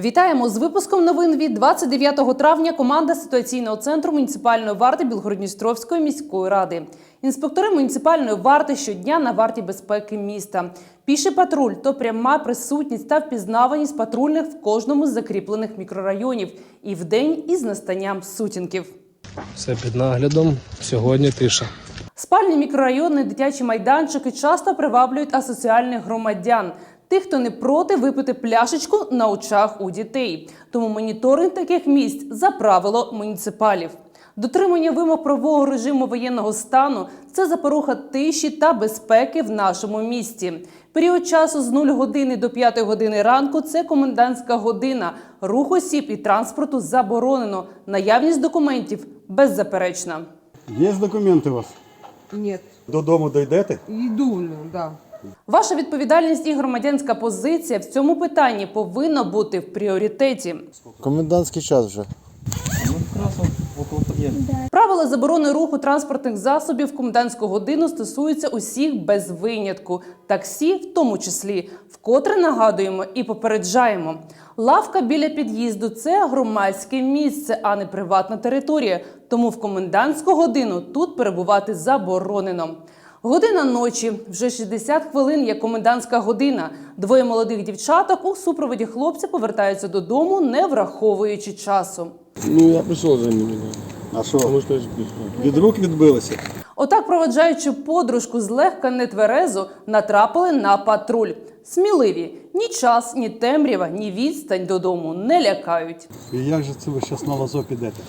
Вітаємо з випуском новин від 29 травня. Команда ситуаційного центру муніципальної варти Білгородністровської міської ради. Інспектори муніципальної варти щодня на варті безпеки міста. Піший патруль то пряма присутність та впізнаваність патрульних в кожному з закріплених мікрорайонів і вдень із настанням сутінків. Все під наглядом. Сьогодні тиша. Спальні мікрорайони, дитячі майданчики часто приваблюють асоціальних громадян. Тих, хто не проти випити пляшечку на очах у дітей. Тому моніторинг таких місць за правило муніципалів. Дотримання вимог правового режиму воєнного стану це запоруха тиші та безпеки в нашому місті. Період часу з 0 години до 5 години ранку це комендантська година. Рух осіб і транспорту заборонено. Наявність документів беззаперечна. Є документи у вас? Нет, Додому дійдете? иду, ну, да. Ваша відповідальність і громадянська позиція в цьому питанні повинна бути в пріоритеті. Комендантський час вже. Правила заборони руху транспортних засобів в комендантську годину стосуються усіх без винятку, таксі, в тому числі, вкотре нагадуємо і попереджаємо. Лавка біля під'їзду це громадське місце, а не приватна територія. Тому в комендантську годину тут перебувати заборонено. Година ночі вже 60 хвилин є комендантська година. Двоє молодих дівчаток у супроводі хлопця повертаються додому, не враховуючи часу. Ну, я прийшов за ними. А що? Тому що Від рук відбилися? Отак, проведжаючи подружку злегка нетверезу, натрапили на патруль. Сміливі ні час, ні темрява, ні відстань додому не лякають. І як же це ви зараз на лазо підете?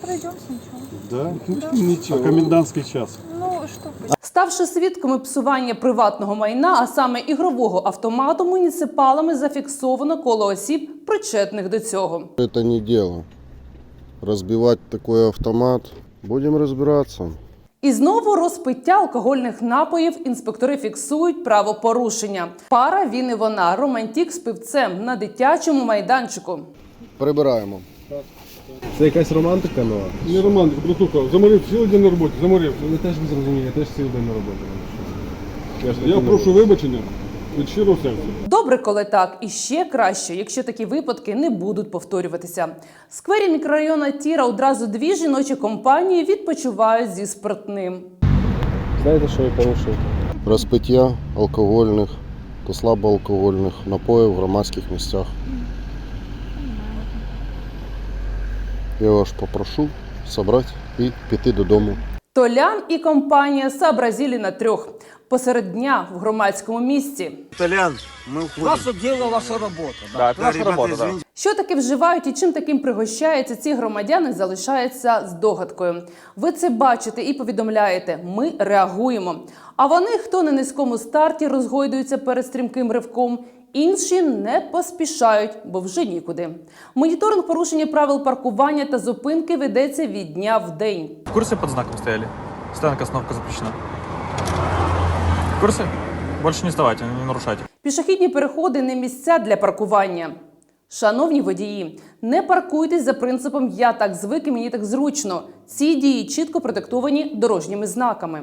Пройдем сначала. Да? Нічого. А комендантський час? Ну, что Ставши свідками псування приватного майна, а саме ігрового автомату, муніципалами зафіксовано коло осіб, причетних до цього. Это не дело. Разбивать такой автомат. Будем разбираться. І знову розпиття алкогольних напоїв інспектори фіксують правопорушення. Пара він і вона, романтік з пивцем на дитячому майданчику. Прибираємо. Це якась романтика нова. Не Роман, братуха, заморив цілий день на роботі, заморив. Ви теж не зрозуміли, я теж цілий день на роботі. Я, ж Я прошу вибачення від щирого серця. Добре, коли так, і ще краще, якщо такі випадки не будуть повторюватися. В сквері мікрорайону Тіра одразу дві жіночі компанії відпочивають зі спиртним. Знаєте, що я порушив? Розпиття алкогольних та слабоалкогольних напоїв в громадських місцях. Я вас попрошу собрати і піти додому. Толян і компанія сообразили на трьох посеред дня в громадському місці. Толян, мы уходим. Ваше дело, ваша работа. Да. Да, да, ребята, извините. Що таки вживають і чим таким пригощаються ці громадяни, залишається здогадкою. Ви це бачите і повідомляєте. Ми реагуємо. А вони, хто на низькому старті, розгойдуються перед стрімким ривком. Інші не поспішають, бо вже нікуди. Моніторинг порушення правил паркування та зупинки ведеться від дня в день. В курсе под знаком стояли? Стоянка остановка запрещена. Курсе? Больше не вставайте, не нарушайте. Пішохідні переходи не місця для паркування. Шановні водії, не паркуйтесь за принципом Я так звик і мені так зручно. Ці дії чітко продиктовані дорожніми знаками.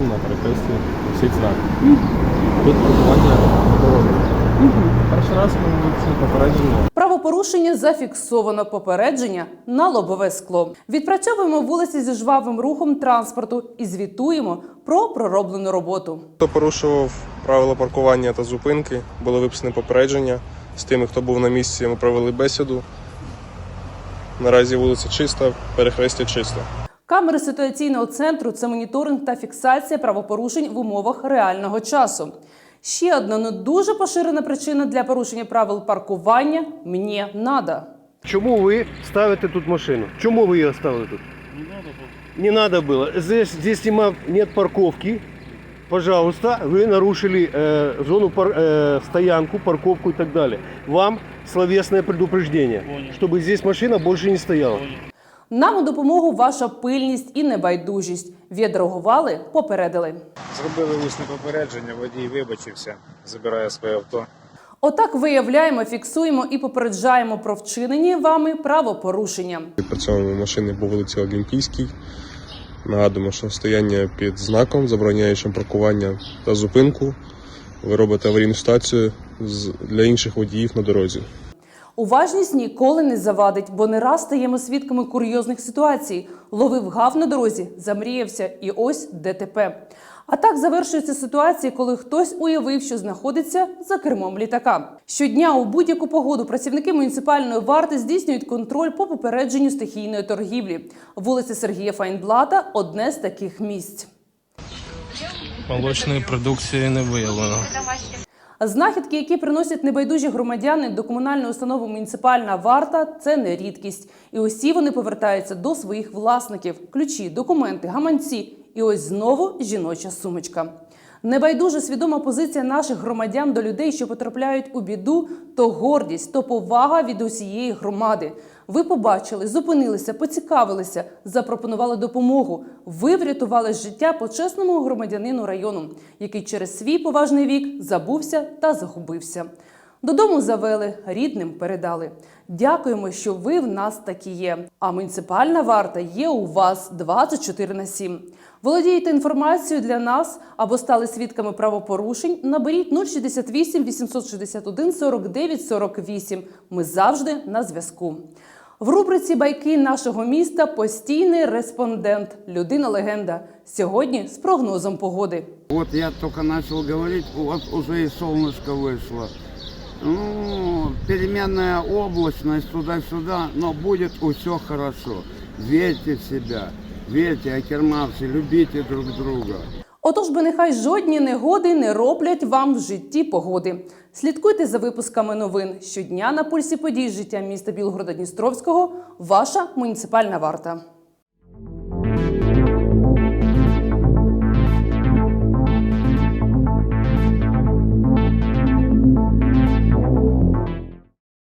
На перехресті висить знак. Тут паркування Перший раз ми це попередження. Правопорушення зафіксовано попередження на лобове скло. Відпрацьовуємо вулиці зі жвавим рухом транспорту і звітуємо про пророблену роботу. Хто порушував правила паркування та зупинки, було виписане попередження. З тими, хто був на місці, ми провели бесіду. Наразі вулиця чиста, перехрестя чисто. Камери ситуаційного центру це моніторинг та фіксація правопорушень в умовах реального часу. Ще одна не дуже поширена причина для порушення правил паркування мені надо. Чому ви ставите тут машину? Чому ви її ставили тут? Не надо было. Здесь, здесь нема, нет парковки. Пожалуйста, вы нарушили э, зону пар, э, стоянку, парковку и так далее. Вам словесное предупреждение, чтобы здесь машина больше не стояла. Нам у допомогу ваша пильність і небайдужість. Відреагували, попередили. Зробили усне попередження, водій вибачився, забирає своє авто. Отак виявляємо, фіксуємо і попереджаємо про вчинені вами правопорушення. Відпрацьовуємо машини по вулиці Олімпійській. Нагадуємо, що стояння під знаком, забороняючим паркування та зупинку. Ви робите аварійну ситуацію з- для інших водіїв на дорозі. Уважність ніколи не завадить, бо не раз стаємо свідками курйозних ситуацій. Ловив гав на дорозі, замріявся, і ось ДТП. А так завершується ситуація, коли хтось уявив, що знаходиться за кермом літака. Щодня у будь-яку погоду працівники муніципальної варти здійснюють контроль по попередженню стихійної торгівлі. Вулиця Сергія Файнблата одне з таких місць. Молочної продукції не виявлено. Знахідки, які приносять небайдужі громадяни до комунальної установи муніципальна варта, це не рідкість. І усі вони повертаються до своїх власників: ключі, документи, гаманці. І ось знову жіноча сумочка. Небайдужа свідома позиція наших громадян до людей, що потрапляють у біду, то гордість, то повага від усієї громади. Ви побачили, зупинилися, поцікавилися, запропонували допомогу. Ви врятували життя почесному громадянину району, який через свій поважний вік забувся та загубився. Додому завели, рідним передали. Дякуємо, що ви в нас такі є. А муніципальна варта є у вас 24 на 7. Володієте інформацією для нас або стали свідками правопорушень. Наберіть 068 861 49 48. Ми завжди на зв'язку. В рубриці Байки нашого міста постійний респондент, людина легенда. Сьогодні з прогнозом погоди. Вот я только начал говорить, вот уже и солнышко вышло. Ну, переменная облачность туда-сюда, но будет все хорошо. Верьте в себя, верьте, акерманцы, любите друг друга. Отож би нехай жодні негоди не роблять вам в житті погоди. Слідкуйте за випусками новин щодня на пульсі подій життя міста Білгорода Дністровського. Ваша муніципальна варта.